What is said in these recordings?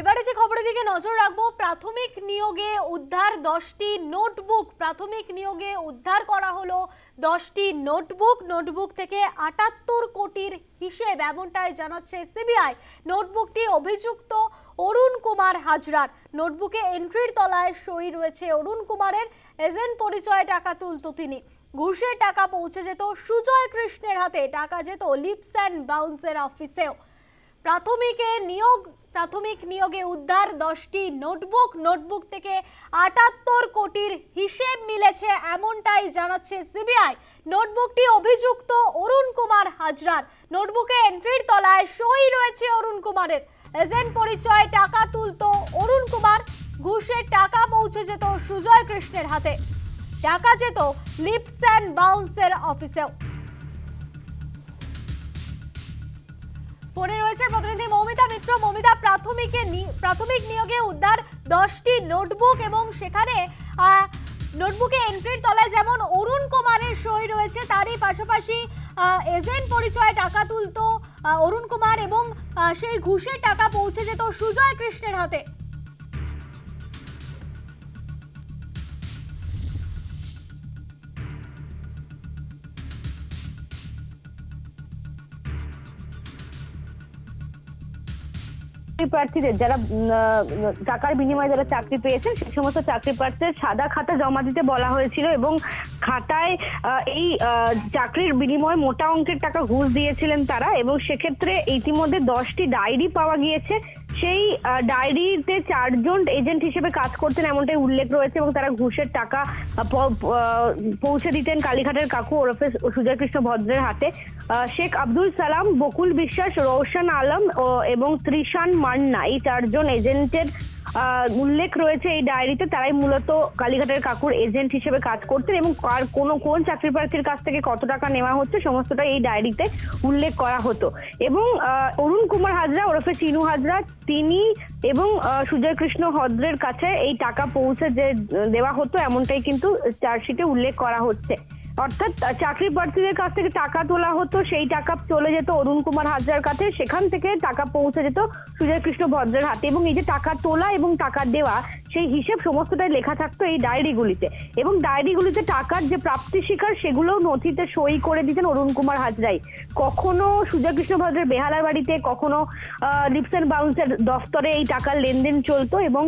এবারে যে খবরের দিকে নজর রাখব, প্রাথমিক নিয়োগে উদ্ধার দশটি নোটবুক, প্রাথমিক নিয়োগে উদ্ধার করা হলো দশটি নোটবুক নোটবুক থেকে আটাত্তর কোটির হিসেব এমনটাই জানাচ্ছে সিবিআই। নোটবুকটি অভিযুক্ত অরুণ কুমার হাজরার। নোটবুকে এন্ট্রির তলায় সই রয়েছে অরুণ কুমারের, এজেন্ট পরিচয়ে টাকা তুলত তিনি। ঘুষের টাকা পৌঁছে যেত সুজয় কৃষ্ণের হাতে, টাকা যেত লিপস অ্যান্ড বাউন্সের অফিসেও। প্রাথমিকে নিয়োগ, প্রাথমিক নিয়োগে উদ্ধার দশটি নোটবুক নোটবুক থেকে আটাত্তর কোটির হিসেব মিলেছে এমনটাই জানাচ্ছে সিবিআই। নোটবুকটি অভিযুক্ত অরুণ কুমার হাজরার। নোটবুকে এন্ট্রির তলায় সই রয়েছে অরুণ কুমারের। এজেন্ট পরিচয় টাকা তুলতো অরুণ কুমার ঘুষের টাকা পৌঁছে যেত সুজয় কৃষ্ণের হাতে। টাকা যেত লিপস অ্যান্ড বাউন্সের অফিসেও। ফোনে রয়েছে প্রতিনিধি মৌমিতা মিত্র। মৌমিতা, প্রাথমিকে প্রাথমিক নিয়োগে উদ্ধার দশটি নোটবুক এবং সেখানে নোটবুকে এন্ট্রির তলায় যেমন অরুণ কুমারের সই রয়েছে, তারই পাশাপাশি এজেন্ট পরিচয়ে টাকা তুলতো অরুণ কুমার এবং সেই ঘুষের টাকা পৌঁছে যেত সুজয় কৃষ্ণের হাতে। প্রার্থীদের, যারা টাকার বিনিময়ে যারা চাকরি পেয়েছেন, সেই সমস্ত চাকরি প্রার্থীদের সাদা খাতা জমা দিতে বলা হয়েছিল এবং খাতায় এই চাকরির বিনিময়ে মোটা অঙ্কের টাকা ঘুষ দিয়েছিলেন তারা এবং সেক্ষেত্রে ইতিমধ্যে দশটি ডায়েরি পাওয়া গিয়েছে। সেই ডায়েরিতে চারজন এজেন্ট হিসেবে কাজ করতেন এমনটাই উল্লেখ রয়েছে এবং তারা ঘুষের টাকা পৌঁছে দিতেন কালীঘাটের কাকু ওরফে সুজয় কৃষ্ণ ভদ্রের হাতে। শেখ আব্দুল সালাম, বকুল বিশ্বাস রৌশন আলম এবং ত্রিশান মান্না এই চারজন এজেন্টের উল্লেখ রয়েছে এই ডায়েরিতে, তারাই মূলত কালীঘাটের কাকুর এজেন্ট হিসেবে কাজ করতেন এবং কার কোন কোন চাকরি প্রার্থীর কাছ থেকে কত টাকা নেওয়া হচ্ছে সমস্তটা এই ডায়েরিতে উল্লেখ করা হতো। এবং অরুণ কুমার হাজরা, ওরফে চিনু হাজরা, তিনি এবং সুজয় কৃষ্ণ হদ্রের কাছে এই টাকা পৌঁছে যে, দেওয়া হতো, এমনটাই কিন্তু চার্জশিটে উল্লেখ করা হচ্ছে। অর্থাৎ চাকরি প্রার্থীদের কাছ থেকে টাকা তোলা হতো, সেই টাকা চলে যেত অরুণ কুমার হাজরার কাছে, সেখান থেকে টাকা পৌঁছে যেত সুজয় কৃষ্ণ ভদ্রের হাতে এবং এই যে টাকা তোলা এবং টাকা দেওয়া, সেই হিসেব সমস্তটাই লেখা থাকতো এই ডায়েরিগুলিতে। এবং ডায়েরিগুলিতে টাকার যে প্রাপ্তি স্বীকার সেগুলোও নথিতে সই করে দিতেন অরুণ কুমার হাজরাই। কখনো সুজয় কৃষ্ণ ভদ্রের বেহালার বাড়িতে, কখনো লিপস অ্যান্ড বাউন্সের দফতরে এই টাকার লেনদেন চলতো এবং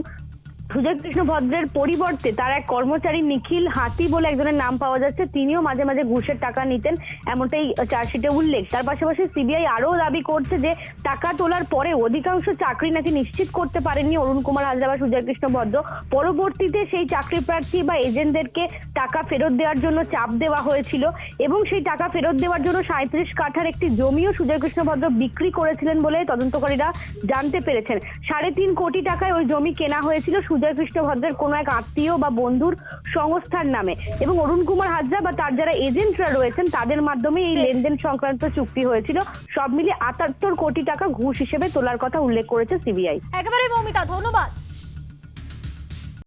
সুজয় কৃষ্ণ ভদ্রের পরিবর্তে তার এক কর্মচারী নিখিল হাতি বলে একজনের নাম পাওয়া যাচ্ছে। তিনিও মাঝে মাঝে ঘুষের টাকা নিতেন, এমনটাই চার্জশিটে উল্লেখ। তার পাশাপাশি সিবিআই আরও দাবি করছে যে, টাকা তোলার পরে অধিকাংশ চাকরি নাকি নিশ্চিত করতে পারেননি অরুণ কুমার হাজরা বা সুজয় কৃষ্ণ ভদ্র। পরবর্তীতে সেই চাকরি প্রার্থী বা এজেন্টদেরকে টাকা ফেরত দেওয়ার জন্য চাপ দেওয়া হয়েছিল এবং সেই টাকা ফেরত দেওয়ার জন্য সাঁত্রিশ কাঠার একটি জমিও সুজয় কৃষ্ণ ভদ্র বিক্রি করেছিলেন বলে তদন্তকারীরা জানতে পেরেছেন। সাড়ে তিন কোটি টাকায় ওই জমি কেনা হয়েছিল সুজয় কৃষ্ণ ভদ্রের কোনো এক আত্মীয় বা বন্ধুর সংস্থার নামে। এবং অরুণ কুমার হাজরা বা তার যারা এজেন্টরা রয়েছেন তাদের মাধ্যমে এই লেনদেন সংক্রান্ত চুক্তি হয়েছিল। সব মিলিয়ে আটাত্তর কোটি টাকা ঘুষ হিসেবে তোলার কথা উল্লেখ করেছে সিবিআই। একেবারে মৌমিতা ধন্যবাদ।